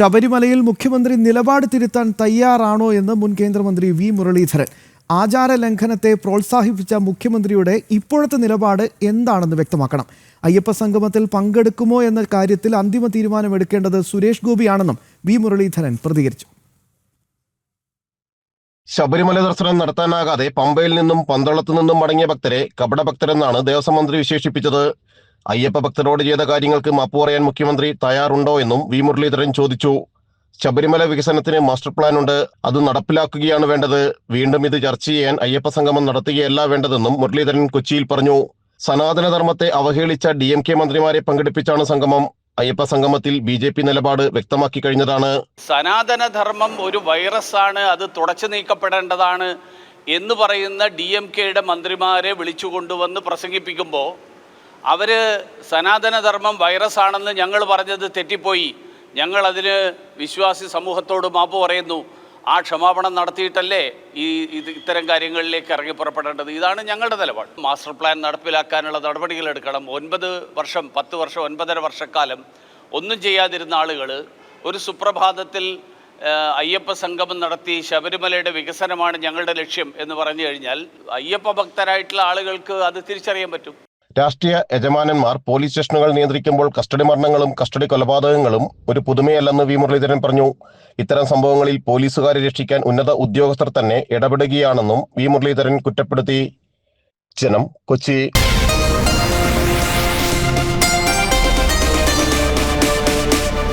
ശബരിമലയിൽ മുഖ്യമന്ത്രി നിലപാട് തിരുത്താൻ തയ്യാറാണോ എന്ന് മുൻ കേന്ദ്രമന്ത്രി വി മുരളീധരൻ. ആചാര ലംഘനത്തെ പ്രോത്സാഹിപ്പിച്ച മുഖ്യമന്ത്രിയുടെ ഇപ്പോഴത്തെ നിലപാട് എന്താണെന്ന് വ്യക്തമാക്കണം. അയ്യപ്പ സംഗമത്തിൽ പങ്കെടുക്കുമോ എന്ന കാര്യത്തിൽ അന്തിമ തീരുമാനമെടുക്കേണ്ടത് സുരേഷ് ഗോപിയാണെന്നും വി മുരളീധരൻ പ്രതികരിച്ചു. ശബരിമല ദർശനം നടത്താനാകാതെ പമ്പയിൽ നിന്നും പന്തളത്തു നിന്നും മടങ്ങിയ ഭക്തരെ കപടഭക്തരെന്നാണ് ദേവസ്വം മന്ത്രി വിശേഷിപ്പിച്ചത്. അയ്യപ്പ ഭക്തരോട് ചെയ്ത കാര്യങ്ങൾക്ക് മാപ്പ് പറയാൻ മുഖ്യമന്ത്രി തയ്യാറുണ്ടോ എന്നും വി മുരളീധരൻ ചോദിച്ചു. ശബരിമല വികസനത്തിന് മാസ്റ്റർ പ്ലാൻ ഉണ്ട്. അത് നടപ്പിലാക്കുകയാണ് വേണ്ടത്. വീണ്ടും ഇത് ചർച്ച ചെയ്യാൻ അയ്യപ്പ സംഗമം നടത്തുകയല്ല വേണ്ടതെന്നും മുരളീധരൻ കൊച്ചിയിൽ പറഞ്ഞു. സനാതനധർമ്മത്തെ അവഹേളിച്ച ഡി എം കെ മന്ത്രിമാരെ പങ്കെടുപ്പിച്ചാണ് സംഗമം. അയ്യപ്പ സംഗമത്തിൽ ബി ജെ പി നിലപാട് വ്യക്തമാക്കി കഴിഞ്ഞതാണ്. സനാതനധർമ്മം ഒരു വൈറസ് ആണ് അത് തുടച്ചു നീക്കപ്പെടേണ്ടതാണ് എന്ന് പറയുന്ന ഡി എം കെയുടെ മന്ത്രിമാരെ വിളിച്ചു കൊണ്ടുവന്ന് പ്രസംഗിപ്പിക്കുമ്പോൾ അവർ സനാതനധർമ്മം വൈറസാണെന്ന് ഞങ്ങൾ പറഞ്ഞത് തെറ്റിപ്പോയി. ഞങ്ങളതിന് വിശ്വാസി സമൂഹത്തോട് മാപ്പ് പറയുന്നു. ആ ക്ഷമാപണം നടത്തിയിട്ടല്ലേ ഈ ഇത് ഇത്തരം കാര്യങ്ങളിലേക്ക് ഇറങ്ങി പുറപ്പെടേണ്ടത്? ഇതാണ് ഞങ്ങളുടെ നിലപാട്. മാസ്റ്റർ പ്ലാൻ നടപ്പിലാക്കാനുള്ള നടപടികൾ എടുക്കണം. ഒൻപത് വർഷം പത്ത് വർഷം ഒൻപതര വർഷക്കാലം ഒന്നും ചെയ്യാതിരുന്ന ആളുകൾ ഒരു സുപ്രഭാതത്തിൽ അയ്യപ്പ സംഗമം നടത്തി ശബരിമലയുടെ വികസനമാണ് ഞങ്ങളുടെ ലക്ഷ്യം എന്ന് പറഞ്ഞു കഴിഞ്ഞാൽ അയ്യപ്പ ഭക്തരായിട്ടുള്ള ആളുകൾക്ക് അത് തിരിച്ചറിയാൻ പറ്റും. രാഷ്ട്രീയ യജമാനന്മാർ പോലീസ് സ്റ്റേഷനുകൾ നിയന്ത്രിക്കുമ്പോൾ കസ്റ്റഡി മരണങ്ങളും കസ്റ്റഡി കൊലപാതകങ്ങളും ഒരു പുതുമയല്ലെന്ന് വി മുരളീധരൻ പറഞ്ഞു. ഇത്തരം സംഭവങ്ങളിൽ പോലീസുകാരെ രക്ഷിക്കാൻ ഉന്നത ഉദ്യോഗസ്ഥർ തന്നെ ഇടപെടുകയാണെന്നും വി മുരളീധരൻ കുറ്റപ്പെടുത്തി. ജനം കൊച്ചി.